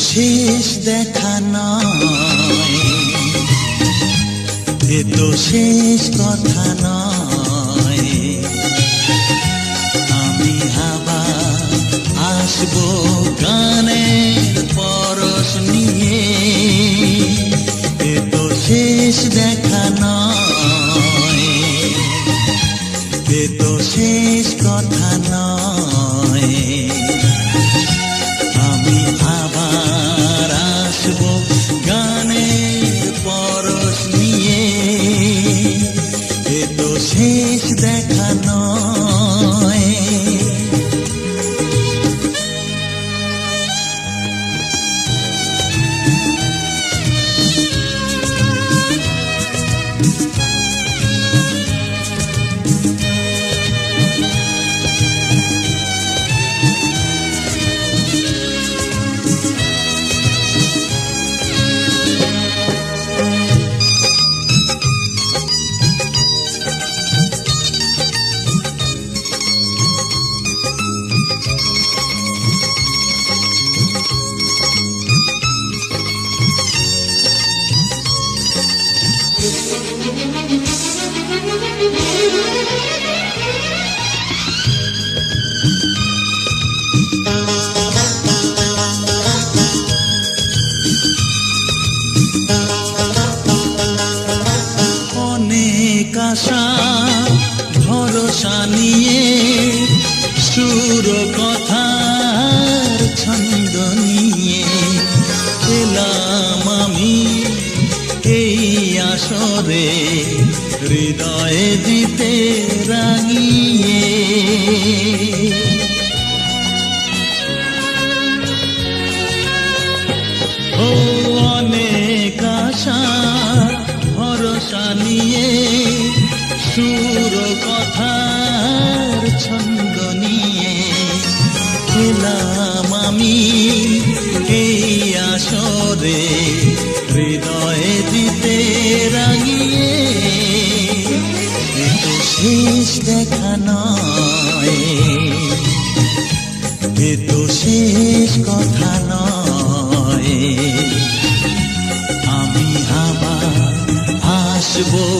শেষ দেখা নয়। এ তো শেষ কথা নয়। আমি হাবা আসব গানের পরশ নিয়ে। আশা ভরসা নিয়ে সুর কথার ছন্দ নিয়ে এলাম আমি এই আসরে হৃদয়ে দিতে রাঙিয়ে এলাম আমি এই আসরে, হৃদয়ে দিতে রাঙিয়ে। শেষ দেখা নয়। তো শেষ কথা নয়। আমি আবার আসব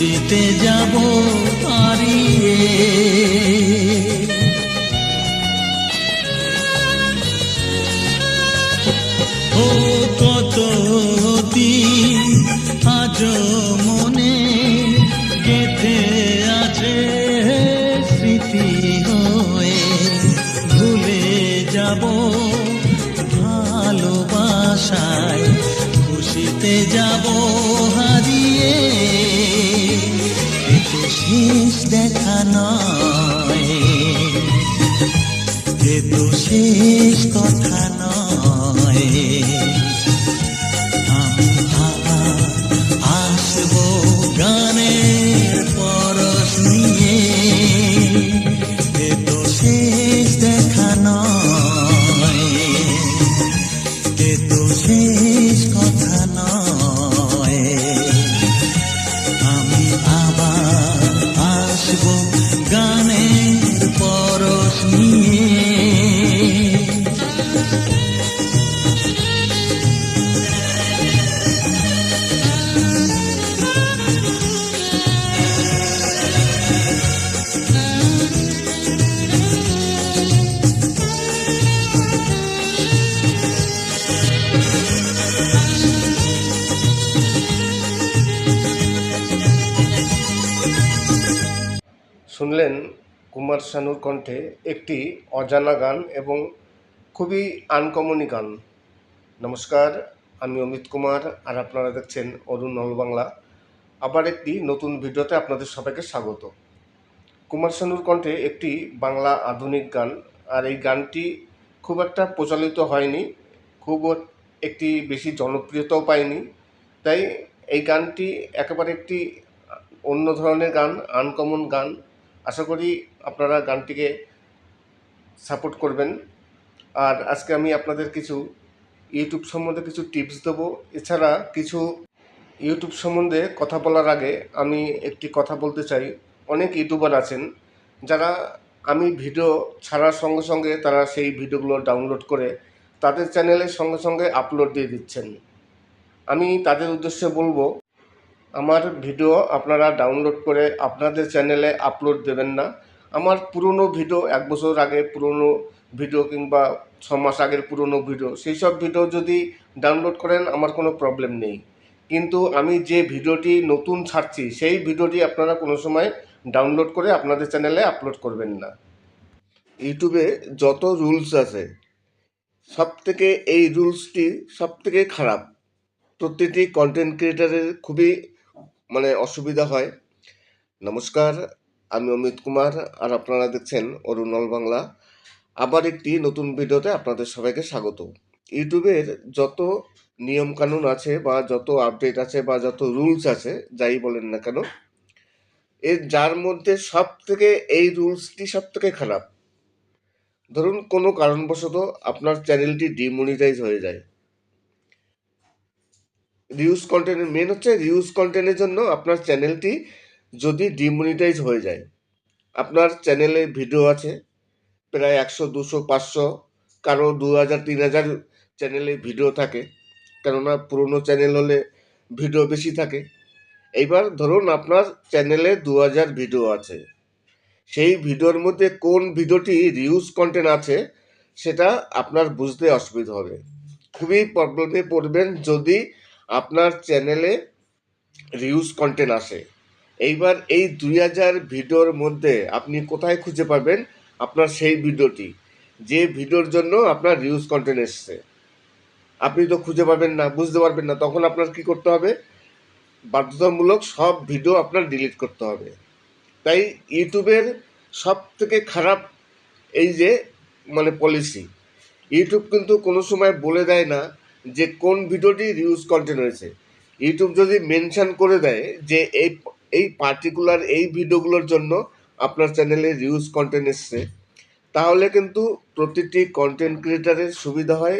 খুশিতে যাব। শেষ দেখা নয়। যে তো শেষ কথা নয়। শানুর কণ্ঠে একটি অজানা গান এবং খুবই আনকমনি গান। নমস্কার, আমি অমিত কুমার আর আপনারা দেখছেন অরুণ বাংলা। আবার একটি নতুন ভিডিওতে আপনাদের সবাইকে স্বাগত। কুমার শানুর কণ্ঠে একটি বাংলা আধুনিক গান আর এই গানটি খুব একটা প্রচলিত হয়নি, খুব একটি বেশি জনপ্রিয়তাও পায়নি। তাই এই গানটি একেবারে একটি অন্য ধরনের গান, আনকমন গান। আশা করি আপনারা গানটিকে সাপোর্ট করবেন। আর আজকে আমি আপনাদের কিছু ইউটিউব সম্বন্ধে কিছু টিপস দেবো। এছাড়া কিছু ইউটিউব সম্বন্ধে কথা বলার আগে আমি একটি কথা বলতে চাই। অনেক ইউটিউবার আছেন যারা আমি ভিডিও ছাড়ার সঙ্গে সঙ্গে তারা সেই ভিডিওগুলো ডাউনলোড করে তাদের চ্যানেলের সঙ্গে সঙ্গে আপলোড দিয়ে দিচ্ছেন। আমি তাদের উদ্দেশ্যে বলব, আমার ভিডিও আপনারা ডাউনলোড করে আপনাদের চ্যানেলে আপলোড দেবেন না। আমার পুরনো ভিডিও, এক বছর আগে পুরনো ভিডিও কিংবা ছ মাস আগের পুরনো ভিডিও, সেই সব ভিডিও যদি ডাউনলোড করেন, আমার কোনো প্রবলেম নেই। কিন্তু আমি যে ভিডিওটি নতুন ছাড়ছি, সেই ভিডিওটি আপনারা কোনো সময় ডাউনলোড করে আপনাদের চ্যানেলে আপলোড করবেন না। ইউটিউবে যত রুলস আছে সব থেকে এই রুলসটি সব থেকে খারাপ। প্রতিটি কন্টেন্ট ক্রিয়েটারের খুবই মানে অসুবিধা হয়। নমস্কার আমি অমিত কুমার, আর আপনারা দেখছেন অরুণল বাংলা। আবার একটি নতুন ভিডিওতে আপনাদের সবাইকে স্বাগত। ইউটিউবের যত নিয়মকানুন আছে বা যত আপডেট আছে বা যত রুলস আছে, যাই বলেন না কেন এর যার মধ্যে সব থেকে এই রুলসটি সব থেকে খারাপ। ধরুন কোনো কারণবশত আপনার চ্যানেলটি ডিমনিটাইজ হয়ে যায়। রিউজ কন্টেন্টের মেন হচ্ছে রিউজ কন্টেন্টের জন্য আপনার চ্যানেলটি যদি ডিমনিটাইজ হয়ে যায়, আপনার চ্যানেলে ভিডিও আছে, প্রায় একশো, দুশো, পাঁচশো, কারও দু হাজার, তিন হাজার চ্যানেলে ভিডিও থাকে, কেননা পুরনো চ্যানেল হলে ভিডিও বেশি থাকে। এইবার ধরুন আপনার চ্যানেলে দু হাজার ভিডিও আছে, সেই ভিডিওর মধ্যে কোন ভিডিওটি রিউজ কন্টেন্ট আছে, সেটা আপনার বুঝতে অসুবিধা হবে। খুবই প্রবলেমে পড়বেন যদি আপনার চ্যানেলে রিউজ কন্টেন্ট আসে। এইবার এই দুই হাজার ভিডিওর মধ্যে আপনি কোথায় খুঁজে পাবেন আপনার সেই ভিডিওটি। যে ভিডিওর জন্য আপনার রিউজ কন্টেন্ট এসছে। আপনি তো খুঁজে পাবেন না, বুঝতে পারবেন না, তখন আপনার কি করতে হবে? বাধ্যতামূলক সব ভিডিও আপনার ডিলিট করতে হবে। তাই ইউটিউবের সব থেকে খারাপ এই যে মানে পলিসি ইউটিউব কিন্তু কোনো সময় বলে দেয় না যে কোন ভিডিওটি রিউজ কন্টেন্ট হয়েছে। ইউটিউব যদি মেনশান করে দেয় যে এই এই পার্টিকুলার এই ভিডিওগুলোর জন্য আপনার চ্যানেলে রিউজ কন্টেন্ট এসছে। তাহলে কিন্তু প্রতিটি কন্টেন্ট ক্রিয়েটারের সুবিধা হয়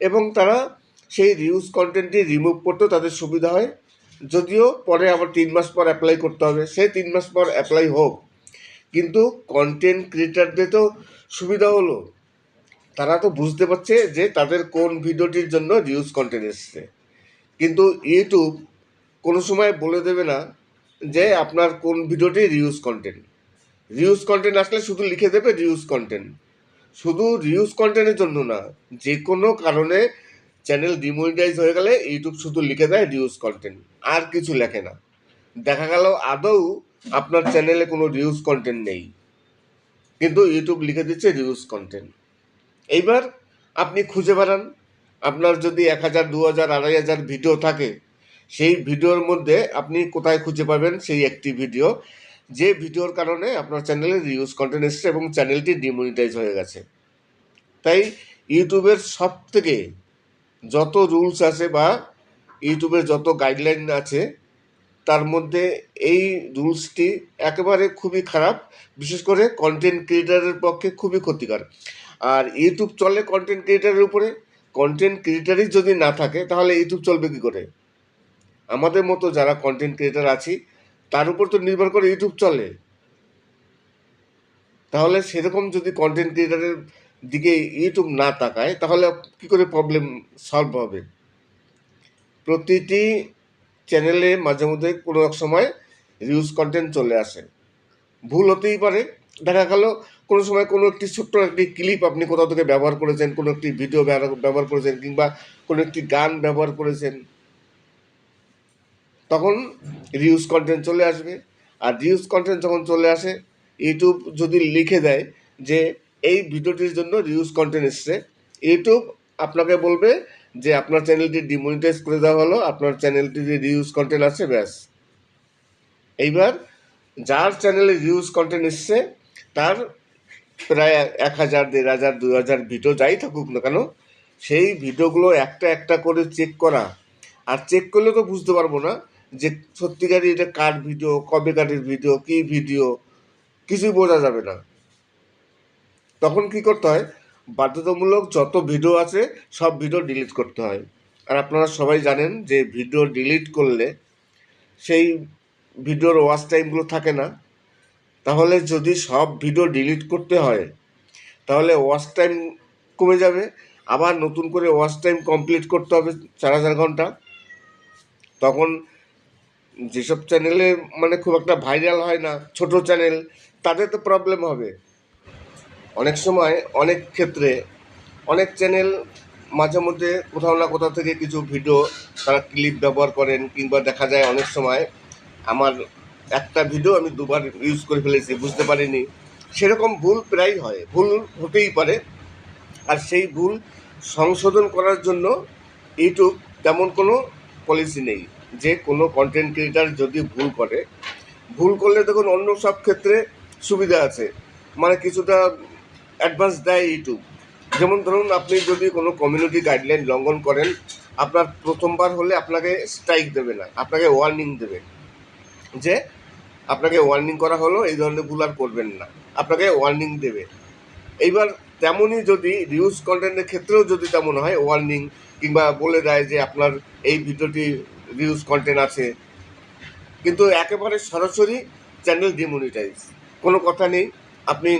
এবং তারা সেই রিউজ কন্টেন্টটি রিমুভ করতেও তাদের সুবিধা হয়। যদিও পরে আবার তিন মাস পর অ্যাপ্লাই করতে হবে, সেই তিন মাস পর অ্যাপ্লাই হোক। কিন্তু কন্টেন্ট ক্রিয়েটারদের তো সুবিধা হলো। তারা তো বুঝতে পারছে যে তাদের কোন ভিডিওটির জন্য রিউজ কন্টেন্ট এসছে। কিন্তু ইউটিউব কোনো সময় বলে দেবে না যে আপনার কোন ভিডিওটি রিউজ কন্টেন্ট রিউজ কন্টেন্ট আসলে শুধু লিখে দেবে রিউজ কন্টেন্ট শুধু রিউজ কন্টেন্টের জন্য না, যে কোনো কারণে চ্যানেল ডিমনিটাইজ হয়ে গেলে ইউটিউব শুধু লিখে দেয় রিউজ কন্টেন্ট আর কিছু লেখে না। দেখা গেল আদৌ আপনার চ্যানেলে কোনো রিউজ কন্টেন্ট নেই, কিন্তু ইউটিউব লিখে দিচ্ছে রিউজ কন্টেন্ট এইবার আপনি খুঁজে বেড়ান, আপনার যদি এক হাজার, দু হাজার, আড়াই হাজার ভিডিও থাকে সেই ভিডিওর মধ্যে আপনি কোথায় খুঁজে পাবেন সেই একটি ভিডিও। যে ভিডিওর কারণে আপনার চ্যানেলে রিউজ কন্টেন্ট এসছে এবং চ্যানেলটি ডিমনিটাইজ হয়ে গেছে। তাই ইউটিউবের সব থেকে যত রুলস আছে বা ইউটিউবের যত গাইডলাইন আছে, তার মধ্যে এই রুলসটি একেবারে খুবই খারাপ। বিশেষ করে কন্টেন্ট ক্রিয়েটারের পক্ষে খুবই ক্ষতিকর। আর ইউটিউব চলে কন্টেন্ট ক্রিয়েটারের উপরে কন্টেন্ট ক্রিয়েটারই যদি না থাকে, তাহলে ইউটিউব চলবে কী করে? আমাদের মতো যারা কন্টেন্ট ক্রিয়েটার আছি, তার উপর তো নির্ভর করে ইউটিউব চলে। তাহলে সেরকম যদি কন্টেন্ট ক্রিয়েটারের দিকে ইউটিউব না তাকায়, তাহলে কি করে প্রবলেম সলভ হবে? প্রতিটি চ্যানেলে মাঝে মধ্যে কোনো এক সময় রিউজ কন্টেন্ট চলে আসে। ভুল হতেই পারে। দেখা গেল, কোনো সময় কোনো একটি ছোট্ট একটি ক্লিপ আপনি কোথাও থেকে ব্যবহার করেছেন, কোনো একটি ভিডিও ব্যবহার করেছেন কিংবা কোনো একটি গান ব্যবহার করেছেন। তখন রিউজ কন্টেন্ট চলে আসবে। আর রিউজ কন্টেন্ট যখন চলে আসে ইউটিউব যদি লিখে দেয় যে, এই ভিডিওটির জন্য রিউজ কন্টেন্ট এসছে। ইউটিউব আপনাকে বলবে যে, আপনার চ্যানেলটি ডিমনিটাইজ করে দেওয়া হলো, আপনার চ্যানেলটিতে রিউজ কন্টেন্ট আছে, ব্যাস। এইবার যার চ্যানেলে রিউজ কন্টেন্ট এসছে, তার প্রায় এক হাজার, দেড় হাজার দু হাজার ভিডিও যাই থাকুক না কেন, সেই ভিডিওগুলো একটা একটা করে চেক করা। আর চেক করলে তো বুঝতে পারব না যে সত্যিকারই এটা কার ভিডিও কবেকারের ভিডিও, কী ভিডিও, কিছুই বোঝা যাবে না। তখন কি করতে হয়, বাধ্যতামূলক যত ভিডিও আছে, সব ভিডিও ডিলিট করতে হয়। আর আপনারা সবাই জানেন যে ভিডিও ডিলিট করলে সেই ভিডিওর ওয়াচ টাইমগুলো থাকে না। তাহলে যদি সব ভিডিও ডিলিট করতে হয়, তাহলে ওয়াচ টাইম কমে যাবে। আবার নতুন করে ওয়াচ টাইম কমপ্লিট করতে হবে চার হাজার ঘণ্টা। তখন যেসব চ্যানেলে মানে খুব একটা ভাইরাল হয় না, ছোট চ্যানেল, তাদের তো প্রবলেম হবে। অনেক সময়, অনেক ক্ষেত্রে অনেক চ্যানেল মাঝে মধ্যে কোথাও না কোথাও থেকে কিছু ভিডিও তারা ক্লিপ ব্যবহার করেন, কিংবা দেখা যায় অনেক সময় আমার একটা ভিডিও আমি দুবার ইউজ করে ফেলেছি, বুঝতে পারিনি। সেরকম ভুল প্রায় হয়, ভুল হতেই পারে। আর সেই ভুল সংশোধন করার জন্য ইউটিউব তেমন কোনো পলিসি নেই। যে কোনো কন্টেন্ট ক্রিয়েটার যদি ভুল করে, ভুল করলে দেখুন অন্য সব ক্ষেত্রে সুবিধা আছে। মানে কিছুটা অ্যাডভান্স দেয় ইউটিউব যেমন ধরুন আপনি যদি কোনো কমিউনিটি গাইডলাইন লঙ্ঘন করেন, আপনার প্রথমবার হলে আপনাকে স্ট্রাইক দেবে না, আপনাকে ওয়ার্নিং দেবে। যে আপনাকে ওয়ার্নিং করা হলো, এই ধরনের ভুল আর করবেন না, আপনাকে ওয়ার্নিং দেবে। এইবার তেমনই যদি রিউজ কন্টেন্টের ক্ষেত্রেও যদি তেমন হয় ওয়ার্নিং কিংবা বলে দেয় যে আপনার এই ভিডিওটি রিউজ কন্টেন্ট আছে। কিন্তু একেবারে সরাসরি চ্যানেল ডিমনিটাইজ কোনো কথা নেই। আপনি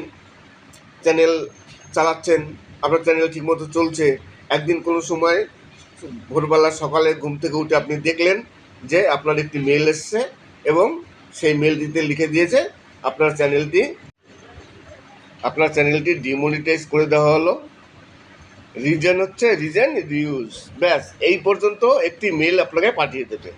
চ্যানেল চালাচ্ছেন, আপনার চ্যানেল ঠিকমতো চলছে। একদিন কোনো সময় ভোরবেলা সকালে ঘুম থেকে উঠে আপনি দেখলেন যে আপনার একটি মেল এসছে এবং সেই মেলটিতে লিখে দিয়েছে, আপনার চ্যানেলটি আপনার চ্যানেলটি ডিমনিটাইজ করে দেওয়া হলো। রিজন হচ্ছে রিজন রিউজ ব্যাস, এই পর্যন্ত একটি মেল আপনাকে পাঠিয়ে দেবে।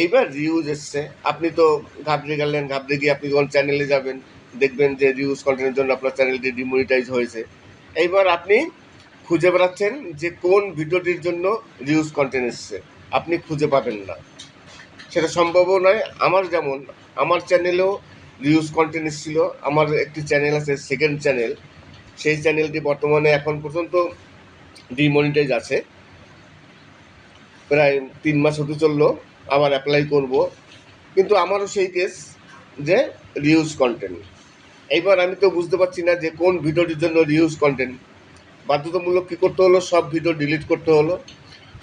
এইবার রিউজ এসছে। আপনি তো ঘাবড়ে গেলেন, ঘাবড়ে গিয়ে আপনি যখন চ্যানেলে যাবেন, দেখবেন যে রিউজ কন্টেন্টের জন্য আপনার চ্যানেলটি ডিমনিটাইজ হয়েছে। এইবার আপনি খুঁজে বেড়াচ্ছেন যে কোন ভিডিওটির জন্য রিউজ কন্টেন্ট এসছে। আপনি খুঁজে পাবেন না। সেটা সম্ভবও নয়। আমার যেমন, আমার চ্যানেলেও রিউজ কন্টেন্ট এসেছিল। আমার একটি চ্যানেল আছে সেকেন্ড চ্যানেল সেই চ্যানেলটি বর্তমানে এখন পর্যন্ত ডিমনিটাইজ আছে। প্রায় তিন মাস হতে চলল, আবার অ্যাপ্লাই করব। কিন্তু আমারও সেই কেস যে রিউজ কন্টেন্ট এইবার আমি তো বুঝতে পারছি না যে কোন ভিডিওটির জন্য রিউজ কন্টেন্ট বাধ্যতামূলক কী করতে হলো? সব ভিডিও ডিলিট করতে হলো।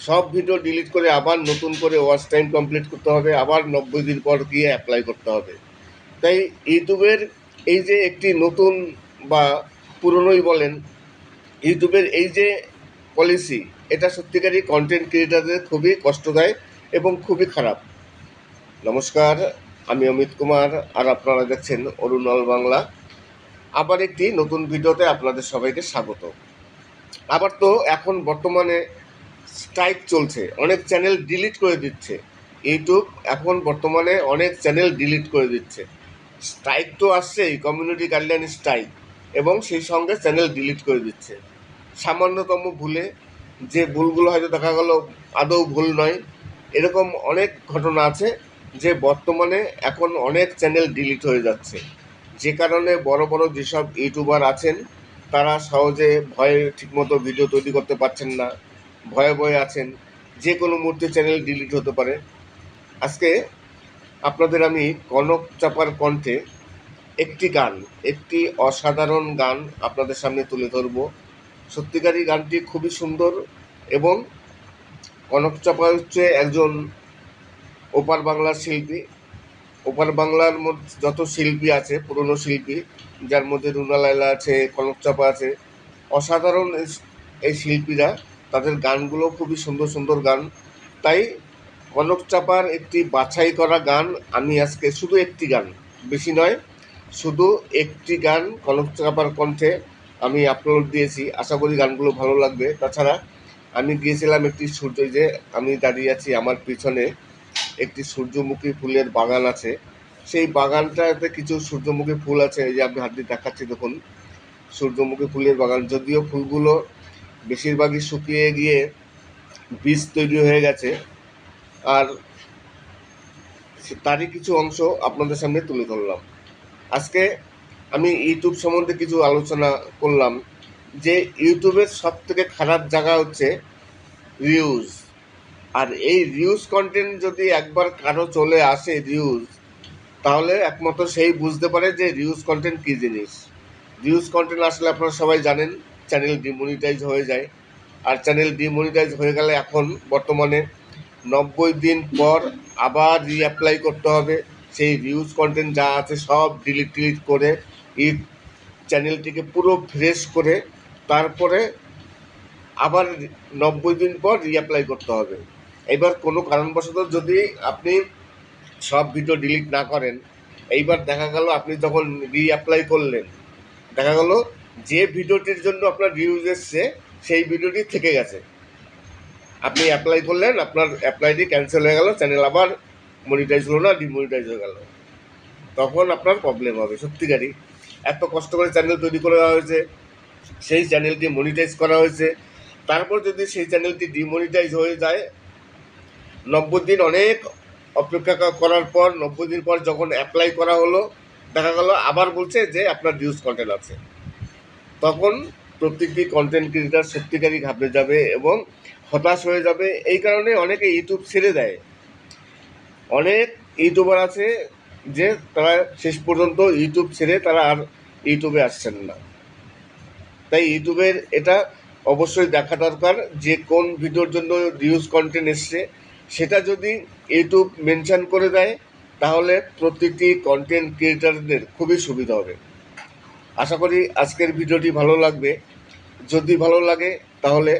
সব ভিডিও ডিলিট করে আবার নতুন করে ওয়াচ টাইম কমপ্লিট করতে হবে। আবার নব্বই দিন পর গিয়ে অ্যাপ্লাই করতে হবে। তাই ইউটিউবের এই যে একটি নতুন বা পুরনোই বলেন, ইউটিউবের এই যে পলিসি এটা সত্যিকারই কন্টেন্ট ক্রিয়েটারদের খুবই কষ্ট দেয় এবং খুবই খারাপ। নমস্কার, আমি অমিত কুমার, আর আপনারা দেখছেন অরুণাল বাংলা। আবার একটি নতুন ভিডিওতে আপনাদের সবাইকে স্বাগত। আবার তো এখন বর্তমানে স্ট্রাইক চলছে, অনেক চ্যানেল ডিলিট করে দিচ্ছে। ইউটিউব এখন বর্তমানে অনেক চ্যানেল ডিলিট করে দিচ্ছে। স্ট্রাইক তো আসছেই কমিউনিটি গাইডলাইন স্ট্রাইক এবং সেই সঙ্গে চ্যানেল ডিলিট করে দিচ্ছে। সামান্যতম ভুলে যে ভুলগুলো হয়তো দেখা গেল আদৌ ভুল নয়, এরকম অনেক ঘটনা আছে যে বর্তমানে এখন অনেক চ্যানেল ডিলিট হয়ে যাচ্ছে। যে কারণে বড় বড় যেসব ইউটিউবার আছেন, তারা সহজে ভয়ে ঠিকমতো ভিডিও তৈরি করতে পারছেন না, ভয়ে ভয়ে আছেন। যে কোনো মুহূর্তে চ্যানেল ডিলিট হতে পারে। আজকে আপনাদের আমি কনক চাপার কণ্ঠে একটি গান, একটি অসাধারণ গান আপনাদের সামনে তুলে ধরবো। সত্যিকারই গানটি খুবই সুন্দর এবং কনক চাপা হচ্ছে একজন ওপার বাংলার শিল্পী। ওপার বাংলার মধ্যে যত শিল্পী আছে, পুরনো শিল্পী, যার মধ্যে রুনা লাইলা আছে, কনক চাপা আছে, অসাধারণ এই- এই শিল্পীরা তাদের গানগুলো খুবই সুন্দর সুন্দর গান। তাই কনক চাপার একটি বাছাই করা গান আমি আজকে শুধু একটি গান, বেশি নয়, শুধু একটি গান কনক চাপার কণ্ঠে আমি আপলোড দিয়েছি। আশা করি গানগুলো ভালো লাগবে। তাছাড়া আমি গিয়েছিলাম একটি সূর্য যে আমি দাঁড়িয়ে আছি আমার পিছনে একটি সূর্যমুখী ফুলের বাগান আছে। সেই বাগানটাতে কিছু সূর্যমুখী ফুল আছে, এই যে আপনি হাত দিয়ে দেখাচ্ছি, দেখুন। সূর্যমুখী ফুলের বাগান। যদিও ফুলগুলো বেশিরভাগই শুকিয়ে গিয়ে বীজ তৈরি হয়ে গেছে, আর তারই কিছু অংশ আপনাদের সামনে তুলে ধরলাম। আজকে আমি ইউটিউব সম্বন্ধে কিছু আলোচনা করলাম যে ইউটিউবের সব থেকে খারাপ জায়গা হচ্ছে রিউজ আর এই রিউজ কন্টেন্ট যদি একবার কারও চলে আসে রিউজ তাহলে একমাত্র সেই বুঝতে পারে যে রিউজ কন্টেন্ট কী জিনিস। রিউজ কন্টেন্ট আসলে আপনারা সবাই জানেন চ্যানেল ডিমনিটাইজ হয়ে যায়। আর চ্যানেল ডিমনিটাইজ হয়ে গেলে এখন বর্তমানে নব্বই দিন পর আবার রিঅ্যাপ্লাই করতে হবে। সেই রিউজ কন্টেন্ট যা আছে সব ডিলিট টিলিট করে এই চ্যানেলটিকে পুরো ফ্রেশ করে তারপরে আবার নব্বই দিন পর রিঅ্যাপ্লাই করতে হবে। এবার কোনো কারণবশত যদি আপনি সব ভিডিও ডিলিট না করেন, এইবার দেখা গেল আপনি যখন রিঅ্যাপ্লাই করলেন, দেখা গেল যে ভিডিওটির জন্য আপনার ভিউজ এসছে, সেই ভিডিওটি থেকে গেছে। আপনি অ্যাপ্লাই করলেন, আপনার অ্যাপ্লাইটি ক্যান্সেল হয়ে গেল চ্যানেল আবার মনিটাইজ হলো না ডিমনিটাইজ হয়ে গেল। তখন আপনার প্রবলেম হবে, সত্যিকারই। এত কষ্ট করে চ্যানেল তৈরি করা হয়েছে, সেই চ্যানেলটি মনিটাইজ করা হয়েছে। তারপর যদি সেই চ্যানেলটি ডিমনিটাইজ হয়ে যায়, নব্বই দিন অনেক অপেক্ষা করার পর, নব্বই দিন পর যখন অ্যাপ্লাই করা হলো, দেখা গেল আবার বলছে যে আপনার ডিউজ কন্টেন্ট আছে। তখন প্রত্যেকটি কন্টেন্ট ক্রিয়েটার সত্যিকারই ঘাবড়ে যাবে এবং হতাশ হয়ে যাবে। এই কারণে অনেকে ইউটিউব ছেড়ে দেয়। অনেক ইউটিউবার আছে যে তারা শেষ পর্যন্ত ইউটিউব ছেড়ে তারা আর ইউটিউবে আসছেন না। তাই ইউটিউবের এটা অবশ্যই দেখা দরকার যে কোন ভিডিওর জন্য রিউজ কন্টেন্ট এসছে। সেটা যদি ইউটিউব মেনশান করে দেয়, তাহলে প্রতিটি কন্টেন্ট ক্রিয়েটারদের খুবই সুবিধা হবে। আশা করি আজকের ভিডিওটি ভালো লাগবে। যদি ভালো লাগে, তাহলে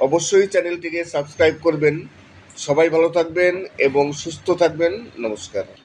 অবশ্যই চ্যানেলটিকে সাবস্ক্রাইব করবেন। সবাই ভালো থাকবেন এবং সুস্থ থাকবেন। নমস্কার।